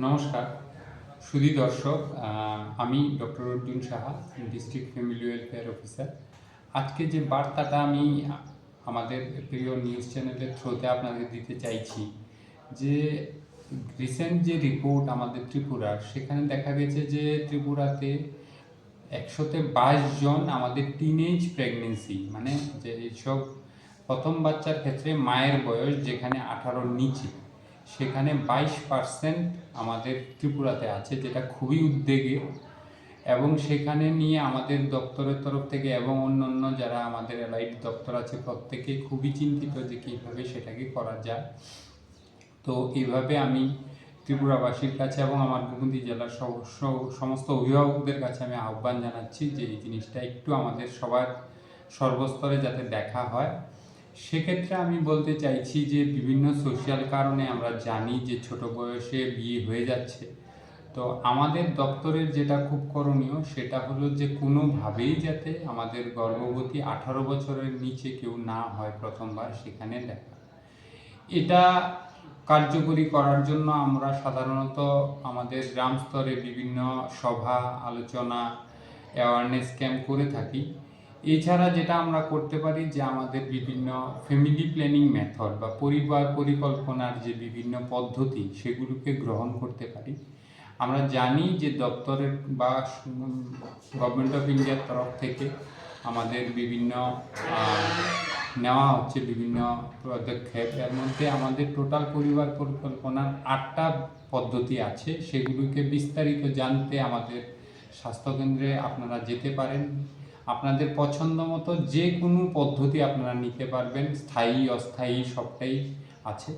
নমস্কার। সুধি দর্শক আমি doctor Arjun Saha, district family welfare officer. আজকে যে বার্তাটা আমি আমাদের প্রিয় নিউজ চ্যানেলের থ্রুতে আপনাদের দিতে চাইছি, যে রিসেন্ট যে রিপোর্ট আমাদের ত্রিপুরার, সেখানে দেখা গেছে যে ত্রিপুরাতে একশোতে বাইশ জন আমাদের টিনেজ প্রেগনেন্সি মানে যে এইসব প্রথম বাচ্চার ক্ষেত্রে মায়ের বয়স যেখানে আঠারোর নিচে। সেখানে বাইশ পার্সেন্ট আমাদের ত্রিপুরাতে আছে, যেটা খুবই উদ্বেগের এবং সেখানে নিয়ে আমাদের দপ্তরের তরফ থেকে এবং অন্যান্য যারা আমাদের এলাইট দপ্তর আছে প্রত্যেকে খুবই চিন্তিত যে কীভাবে সেটাকে করা যায়। তো এইভাবে আমি ত্রিপুরাবাসীর কাছে এবং আমার গোমতী জেলার সমস্ত অভিভাবকদের কাছে আমি আহ্বান জানাচ্ছি যে এই জিনিসটা একটু আমাদের সবার সর্বস্তরে যাতে দেখা হয়। সেক্ষেত্রে আমি বলতে চাইছি যে বিভিন্ন সোশ্যাল কারণে আমরা জানি যে ছোট বয়সে বিয়ে হয়ে যাচ্ছে। তো আমাদের দপ্তরের যেটা খুব করণীয় সেটা হলো যে কোনোভাবেই যাতে আমাদের গর্ভবতী আঠারো বছরের নিচে কেউ না হয় প্রথমবার সেখানে দেখা। এটা কার্যকরী করার জন্য আমরা সাধারণত আমাদের গ্রাম স্তরে বিভিন্ন সভা, আলোচনা অ্যাওয়ারনেস ক্যাম্প করে থাকি। এছাড়া যেটা আমরা করতে পারি যে আমাদের বিভিন্ন ফ্যামিলি প্ল্যানিং মেথড বা পরিবার পরিকল্পনার যে বিভিন্ন পদ্ধতি সেগুলোকে গ্রহণ করতে পারি। আমরা জানি যে দপ্তরের বা গভর্নমেন্ট অফ ইন্ডিয়ার তরফ থেকে আমাদের বিভিন্ন নেওয়া হচ্ছে বিভিন্ন পদক্ষেপ। এর মধ্যে আমাদের টোটাল পরিবার পরিকল্পনার আটটা পদ্ধতি আছে। সেগুলোকে বিস্তারিত জানতে আমাদের স্বাস্থ্যকেন্দ্রে আপনারা যেতে পারেন। আপনাদের পছন্দ মতো যে কোনো পদ্ধতি আপনারা নিতে পারবেন, স্থায়ী, অস্থায়ী, সবটাই আছে।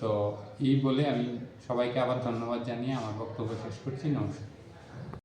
তো এই বলে আমি সবাইকে আবার ধন্যবাদ জানিয়ে আমার বক্তব্য শেষ করছি। নমস্কার।